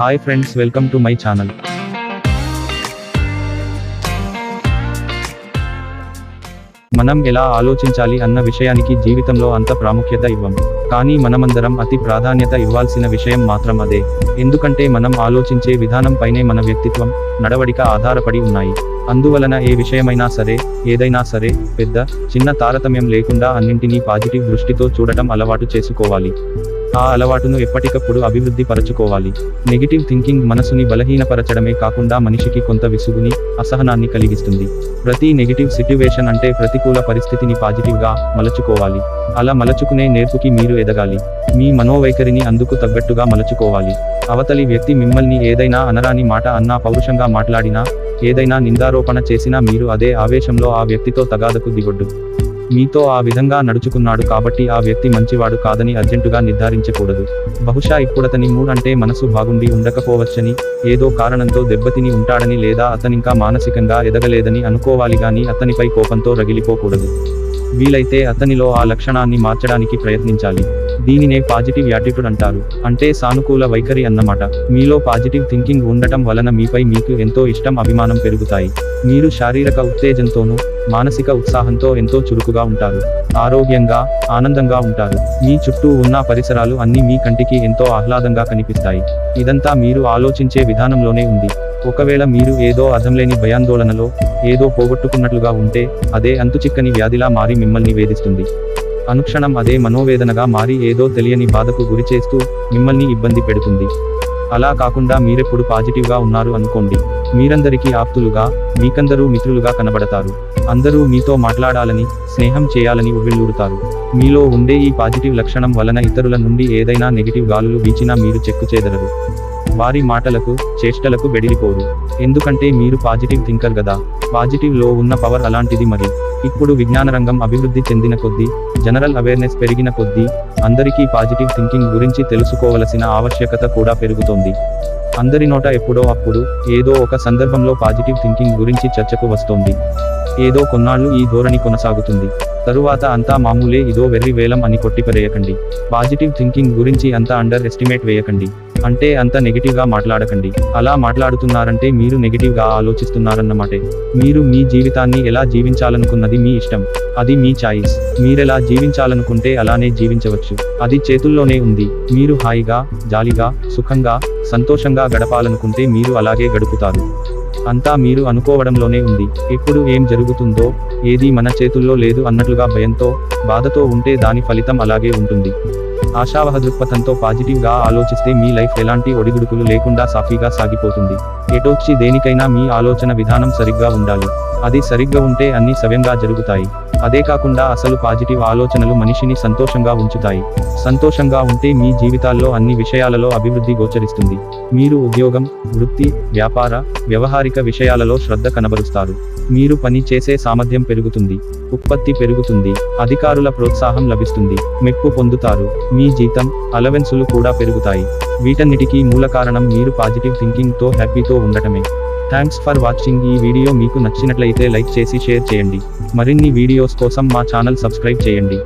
Hi friends welcome to my channel. మనం ఎలా ఆలోచించాలి అన్న విషయానికి జీవితంలో అంత ప్రాముఖ్యత ఇవ్వం. కానీ మనమందరం అతి ప్రాధాన్యత ఇవ్వాల్సిన విషయం మాత్రం అదే. ఎందుకంటే మనం ఆలోచించే విధానం పైనే మన వ్యక్తిత్వం నడవడిక ఆధారపడి ఉన్నాయి. అందువలన ఏ విషయమైనా సరే ఏదైనా సరే పెద్ద చిన్న తారతమ్యం లేకుండా అన్నింటినీ పాజిటివ్ దృష్టితో చూడటం అలవాటు చేసుకోవాలి. ఆ అలవాటును ఎప్పటికప్పుడు అభివృద్ధి పరచుకోవాలి నెగిటివ్ థింకింగ్ మనసుని బలహీనపరచడమే కాకుండా మనిషికి కొంత విసుగుని అసహనాన్ని కలిగిస్తుంది. ప్రతి నెగిటివ్ సిట్యువేషన్ అంటే ప్రతికూల పరిస్థితిని పాజిటివ్గా మలచుకోవాలి. అలా మలచుకునే నేర్పుకి మీరు ఎదగాలి. మీ మనోవైఖరిని అందుకు తగ్గట్టుగా మలచుకోవాలి. అవతలి వ్యక్తి మిమ్మల్ని ఏదైనా అనరాని మాట అన్నా పౌరుషంగా మాట్లాడినా ఏదైనా నిందారోపణ చేసినా మీరు అదే ఆవేశంలో ఆ వ్యక్తితో తగాదకు దిగొడ్డు మీతో ఆ విధంగా నడుచుకున్నాడు కాబట్టి ఆ వ్యక్తి మంచివాడు కాదని అర్జెంటుగా నిర్ధారించకూడదు. బహుశా ఇప్పుడతని మూడ్ అంటే మనసు బాగుండి ఉండకపోవచ్చని ఏదో కారణంతో దెబ్బతిని ఉంటాడని లేదా అతనింకా మానసికంగా ఎదగలేదని అనుకోవాలి గాని అతనిపై కోపంతో రగిలిపోకూడదు. వీలైతే అతనిలో ఆ లక్షణాన్ని మార్చడానికి ప్రయత్నించాలి. దీనినే పాజిటివ్ యాటిట్యూడ్ అంటారు. అంటే సానుకూల వైఖరి అన్నమాట. మీలో పాజిటివ్ థింకింగ్ ఉండటం వలన మీపై మీకు ఎంతో ఇష్టం అభిమానం పెరుగుతాయి. మీరు శారీరక ఉత్తేజంతోనూ మానసిక ఉత్సాహంతో ఎంతో చురుకుగా ఉంటారు. ఆరోగ్యంగా ఆనందంగా ఉంటారు. మీ చుట్టూ ఉన్న పరిసరాలు అన్నీ మీ కంటికి ఎంతో ఆహ్లాదంగా కనిపిస్తాయి. ఇదంతా మీరు ఆలోచించే విధానంలోనే ఉంది. ఒకవేళ మీరు ఏదో అర్థంలేని భయాందోళనలో ఏదో పోగొట్టుకున్నట్లుగా ఉంటే అదే అంతుచిక్కని వ్యాధిలా మారి మిమ్మల్ని వేధిస్తుంది. అనుక్షణం అదే మనోవేదనగా మారి ఏదో తెలియని బాధకు గురిచేస్తూ మిమ్మల్ని ఇబ్బంది పెడుతుంది. అలా కాకుండా మీరెప్పుడు పాజిటివ్గా ఉన్నారు అనుకోండి. మీరందరికీ ఆప్తులుగా మీకందరూ మిత్రులుగా కనబడతారు. అందరూ మీతో మాట్లాడాలని స్నేహం చేయాలని ఉవ్విళ్ళూరుతారు. మీలో ఉండే ఈ పాజిటివ్ లక్షణం వలన ఇతరుల నుండి ఏదైనా నెగిటివ్ గాలులు వీచినా మీరు చెక్కు చేదరరు. వారి మాటలకు చేష్టలకు బెడిలిపోరు ఎందుకంటే మీరు పాజిటివ్ థింకర్ గదా. పాజిటివ్లో ఉన్న పవర్ అలాంటిది మరి. ఇప్పుడు విజ్ఞాన రంగం అభివృద్ధి చెందిన కొద్దీ జనరల్ అవేర్నెస్ పెరిగిన కొద్దీ అందరికీ పాజిటివ్ థింకింగ్ గురించి తెలుసుకోవలసిన ఆవశ్యకత కూడా పెరుగుతోంది. అందరి నోట ఎప్పుడో అప్పుడు ఏదో ఒక సందర్భంలో పాజిటివ్ థింకింగ్ గురించి చర్చకు వస్తోంది. ఏదో కొన్నాళ్ళు ఈ ధోరణి కొనసాగుతుంది. తరువాత అంతా మామూలే ఇదో వెర్రి వేలం అని కొట్టిపరేయకండి. పాజిటివ్ థింకింగ్ గురించి అంతా అండర్ ఎస్టిమేట్ వేయకండి. అంటే అంత నెగిటివ్గా మాట్లాడకండి. అలా మాట్లాడుతున్నారంటే మీరు నెగిటివ్గా ఆలోచిస్తున్నారన్నమాటే. మీరు మీ జీవితాన్ని ఎలా జీవించాలనుకున్నది మీ ఇష్టం. అది మీ చాయిస్ మీరెలా జీవించాలనుకుంటే అలానే జీవించవచ్చు. అది చేతుల్లోనే ఉంది. మీరు హాయిగా జాలిగా సుఖంగా సంతోషంగా గడపాలనుకుంటే మీరు అలాగే గడుపుతారు. అంతా మీరు అనుకోవడంలోనే ఉంది. ఎప్పుడు ఏం జరుగుతుందో ఏది మన చేతుల్లో లేదు అన్నట్లుగా భయంతో బాధతో ఉంటే దాని ఫలితం అలాగే ఉంటుంది. ఆశావహ దృక్పథంతో పాజిటివ్గా ఆలోచిస్తే మీ లైఫ్ ఎలాంటి ఒడిదుడుకులు లేకుండా సాఫీగా సాగిపోతుంది. ఎటొచ్చి దేనికైనా మీ ఆలోచన విధానం సరిగ్గా ఉండాలి. అది సరిగ్గా ఉంటే అన్ని సవ్యంగా జరుగుతాయి. అదే కాకుండా అసలు పాజిటివ్ ఆలోచనలు మనిషిని సంతోషంగా ఉంచుతాయి. సంతోషంగా ఉంటే మీ జీవితాల్లో అన్ని విషయాలలో అభివృద్ధి గోచరిస్తుంది. మీరు ఉద్యోగం వృత్తి వ్యాపార వ్యవహారిక విషయాలలో శ్రద్ధ కనబరుస్తారు. మీరు పని చేసే సామర్థ్యం పెరుగుతుంది ఉత్పత్తి పెరుగుతుంది అధికారుల ప్రోత్సాహం లభిస్తుంది మెప్పు పొందుతారు మీ జీతం అలవెన్సులు కూడా పెరుగుతాయి. వీటన్నిటికీ మూల కారణం మీరు పాజిటివ్ థింకింగ్తో హ్యాపీతో ఉండటమే. థ్యాంక్స్ ఫర్ వాచింగ్ ఈ వీడియో మీకు నచ్చినట్లయితే లైక్ చేసి షేర్ చేయండి. మరిన్ని వీడియోస్ కోసం మా ఛానల్ సబ్స్క్రైబ్ చేయండి.